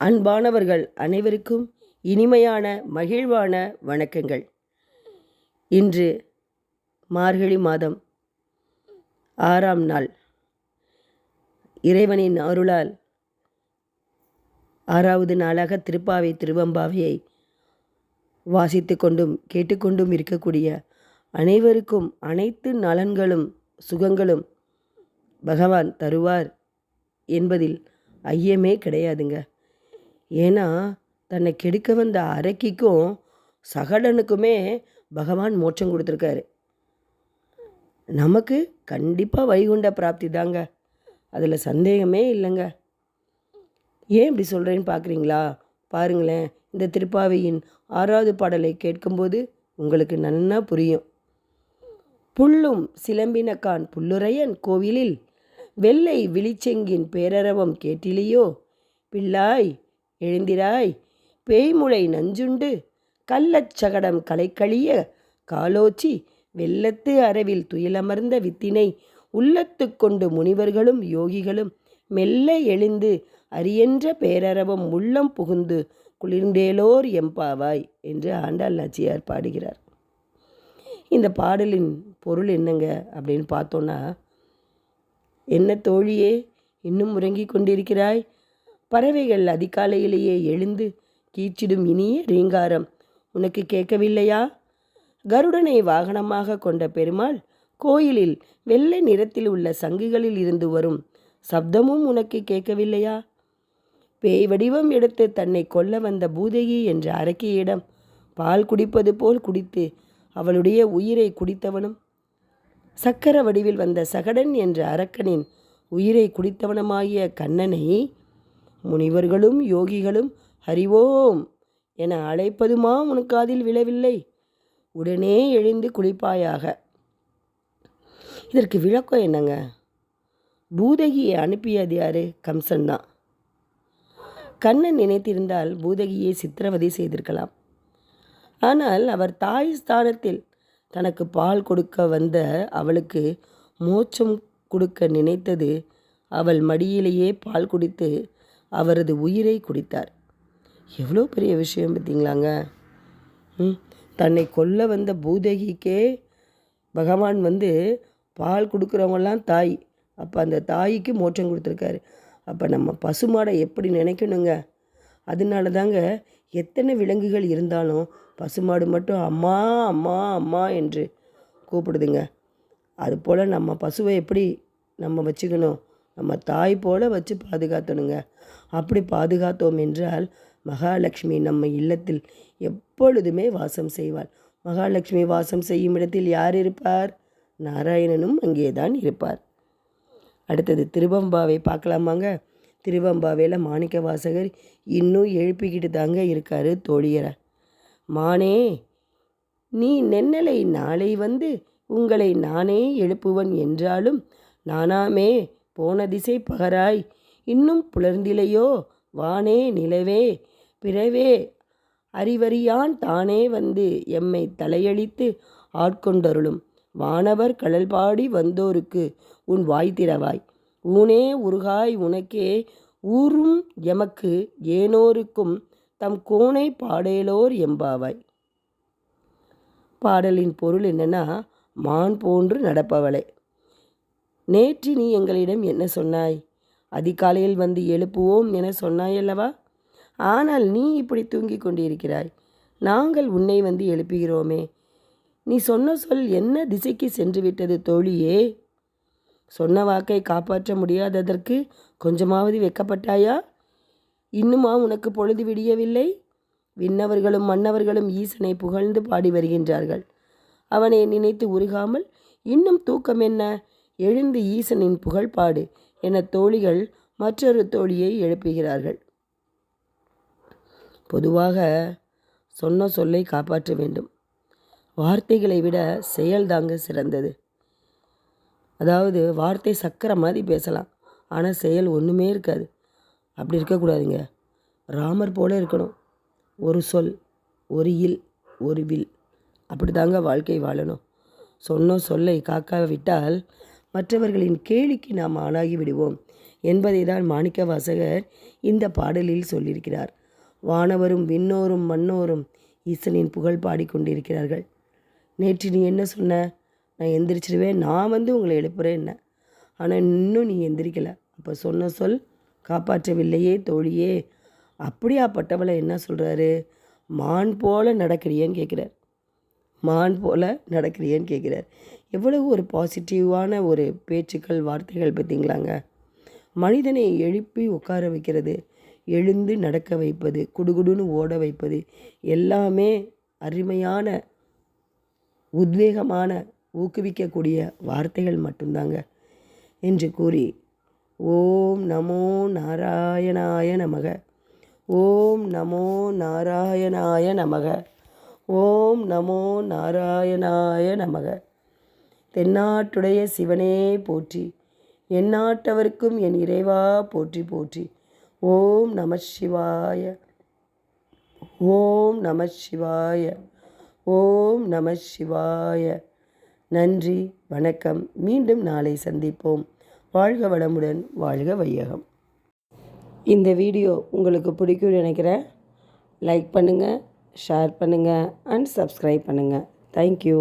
அன்பானவர்கள் அனைவருக்கும் இனிமையான மகிழ்வான வணக்கங்கள். இன்று மார்கழி மாதம் ஆறாம் நாள். இறைவனின் அருளால் ஆறாவது நாளாக திருப்பாவை திருவம்பாவையை வாசித்து கொண்டும் கேட்டுக்கொண்டும் இருக்கக்கூடிய அனைவருக்கும் அனைத்து நலன்களும் சுகங்களும் பகவான் தருவார் என்பதில் ஐயமே கிடையாதுங்க. ஏன்னா தன்னை கெடுக்க வந்த அரக்கிக்கும் சகடனுக்குமே பகவான் மோட்சம் கொடுத்துருக்காரு. நமக்கு கண்டிப்பாக வைகுண்ட பிராப்தி தாங்க. அதில் சந்தேகமே இல்லைங்க. ஏன் இப்படி சொல்கிறேன்னு பார்க்குறீங்களா பாருங்களேன் இந்த திருப்பாவையின் ஆறாவது பாடலை கேட்கும்போது உங்களுக்கு நன்னா புரியும். புல்லும் சிலம்பினக்கான் புல்லுரையன் கோவிலில் வெள்ளை விழிச்செங்கின் பேரரவம் கேட்டிலையோ? பிள்ளாய் எழுந்திராய். பேய்முளை நஞ்சுண்டு. கள்ளச்சகடம் களைக்கழிய காலோச்சி. வெள்ளத்து அரவில் துயிலமர்ந்த வித்தினை. உள்ளத்து கொண்டு முனிவர்களும் யோகிகளும் மெல்ல எழுந்து அரியன்ற பேரரவம் உள்ளம் புகுந்து குளிர்ந்தேலோர் எம்பாவாய் என்று ஆண்டாள் நாச்சியார் பாடுகிறார். இந்த பாடலின் பொருள் என்னங்க அப்படின்னு பார்த்தோன்னா என்ன தோழியே இன்னும் உறங்கிக் கொண்டிருக்கிறாய்? பறவைகள் அதிகாலையிலேயே எழுந்து கீச்சிடும் இனிய ரீங்காரம். உனக்கு கேட்கவில்லையா? கருடனை வாகனமாக கொண்ட பெருமாள் கோயிலில் வெள்ளை நிறத்தில் உள்ள சங்குகளில் இருந்து வரும். சப்தமும் உனக்கு கேட்கவில்லையா? பேய் வடிவம் எடுத்து தன்னை கொல்ல வந்த பூதகி என்ற அரக்கியிடம் பால் குடிப்பது போல் குடித்து அவளுடைய உயிரை குடித்தவனும் சக்கர வடிவில் வந்த சகடன் என்ற அரக்கனின் உயிரை குடித்தவனமாகிய கண்ணனை முனிவர்களும் யோகிகளும் ஹரிவோம் என அழைப்பதுமா உன் காதில் விழவில்லை உடனே எழுந்து குளிப்பாயாக. இதற்கு விளக்கம் என்னங்க? பூதகியை அனுப்பியது யாரு? கம்சன் தான். கண்ணன் நினைத்திருந்தால் பூதகியை சித்திரவதை செய்திருக்கலாம். ஆனால் அவர் தாய் ஸ்தானத்தில் தனக்கு பால் கொடுக்க வந்த அவளுக்கு மோட்சம் கொடுக்க நினைத்தது அவள் மடியிலேயே பால் குடித்து அவரது உயிரை குடித்தார். எவ்வளோ பெரிய விஷயம் பார்த்தீங்களாங்க? ம் தன்னை கொல்ல வந்த பூதகிக்கே பகவான் வந்து பால் கொடுக்குறவங்கெல்லாம் தாய். அப்போ அந்த தாய்க்கு மோட்சம் கொடுத்துருக்காரு. அப்போ நம்ம பசுமாடை எப்படி நினைக்கணுங்க? அதனால தாங்க எத்தனை விலங்குகள் இருந்தாலும் பசுமாடு மட்டும் அம்மா அம்மா அம்மா என்று கூப்பிடுதுங்க. அதுபோல் நம்ம பசுவை எப்படி நம்ம வச்சுக்கணும்? நம்ம தாய் போல் வச்சு பாதுகாத்தணுங்க. அப்படி பாதுகாத்தோம் என்றால் மகாலட்சுமி நம்ம இல்லத்தில் எப்பொழுதுமே வாசம் செய்வாள். மகாலட்சுமி வாசம் செய்யும் இடத்தில் யார் இருப்பார்? நாராயணனும் அங்கேதான் இருப்பார். அடுத்தது திருவம்பாவை பார்க்கலாமாங்க? திருவம்பாவையில் மாணிக்க வாசகர் இன்னும் எழுப்பிக்கிட்டு தாங்க இருக்காரு தோழியரை. மானே நீ நென்னலை நாளை வந்து உங்களை நானே எழுப்புவன் என்றாலும் நானாமே போன திசை பகராய் இன்னும் புலர்ந்திலையோ? வானே நிலவே பிறவே. அறிவறியான் தானே வந்து எம்மை தலையளித்து ஆட்கொண்டருளும். வானவர் கடல்பாடி வந்தோருக்கு உன் வாய் திறவாய். ஊனே உருகாய் உனக்கே ஊரும் எமக்கு ஏனோருக்கும் தம் கோனை பாடேலோர் எம்பாவாய். பாடலின் பொருள் என்னன்னா மான் போன்று நடப்பவளே. நேற்று நீ எங்களிடம் என்ன சொன்னாய்? அதிகாலையில் வந்து எழுப்புவோம் என சொன்னாய் அல்லவா? ஆனால் நீ இப்படி தூங்கிக் கொண்டிருக்கிறாய். நாங்கள் உன்னை வந்து எழுப்புகிறோமே. நீ சொன்ன சொல் என்ன திசைக்கு சென்று விட்டது தோழியே? சொன்ன வாக்கை காப்பாற்ற முடியாததற்கு கொஞ்சமாவது வெக்கப்பட்டாயா இன்னுமா உனக்கு பொழுது விடியவில்லை? விண்ணவர்களும் மன்னவர்களும் ஈசனை புகழ்ந்து பாடி வருகின்றார்கள். அவனை நினைத்து உருகாமல் இன்னும் தூக்கம் என்ன? எழுந்து ஈசனின் புகழ்பாடு என தோழிகள் மற்றொரு தோழியை எழுப்புகிறார்கள். பொதுவாக சொன்ன சொல்லை காப்பாற்ற வேண்டும். வார்த்தைகளை விட செயல்தாங்க சிறந்தது. அதாவது வார்த்தை சக்கரை மாதிரி பேசலாம். ஆனால் செயல் ஒன்றுமே இருக்காது. அப்படி இருக்கக்கூடாதுங்க ராமர் போல இருக்கணும். ஒரு சொல் ஒரு இல் ஒரு வில். அப்படி தாங்க வாழ்க்கை வாழணும். சொன்ன சொல்லை காக்காவிட்டால் மற்றவர்களின் கேலிக்கு நாம் ஆளாகி விடுவோம் என்பதை தான் மாணிக்க வாசகர் இந்த பாடலில் சொல்லியிருக்கிறார். வானவரும் விண்ணோரும் மண்ணோரும் ஈசனின் புகழ் பாடிக்கொண்டிருக்கிறார்கள் நேற்று நீ என்ன சொன்ன? நான் எந்திரிச்சிடுவேன் நான் வந்து உங்களை எழுப்புறேன் என்ன? ஆனால் இன்னும் நீ எந்திரிக்கலை. அப்போ சொன்ன சொல் காப்பாற்றவில்லையே தோழியே. அப்படியாப்பட்டவளை என்ன சொல்கிறாரு மான் போல நடக்கிறியேன்னு கேட்குறார். மான் போல நடக்கிறியேன்னு கேட்குறார். எவ்வளவு ஒரு பாசிட்டிவான ஒரு பேச்சுக்கள் வார்த்தைகள் பார்த்தீங்களாங்க? மனிதனை எழுப்பி உட்கார வைக்கிறது எழுந்து நடக்க வைப்பது குடுகுடுன்னு ஓட வைப்பது எல்லாமே அருமையான உத்வேகமான ஊக்குவிக்கக்கூடிய வார்த்தைகள் மட்டும்தாங்க. என்று கூறி ஓம் நமோ நாராயணாய நமக. ஓம் நமோ நாராயணாய நமக. ஓம் நமோ நாராயணாய நமக. தென்னாட்டுடைய சிவனே போற்றி. எந்நாட்டவர்க்கும் என் இறைவா போற்றி போற்றி. ஓம் நம சிவாய. ஓம் நம சிவாய. ஓம் நம சிவாய. நன்றி வணக்கம். மீண்டும் நாளை சந்திப்போம். வாழ்க வளமுடன் வாழ்க வையகம். இந்த வீடியோ உங்களுக்கு பிடிக்கும்னு நினைக்கிறேன். லைக் பண்ணுங்கள் ஷேர் பண்ணுங்கள் அண்ட் சப்ஸ்கிரைப் பண்ணுங்கள் தேங்க்யூ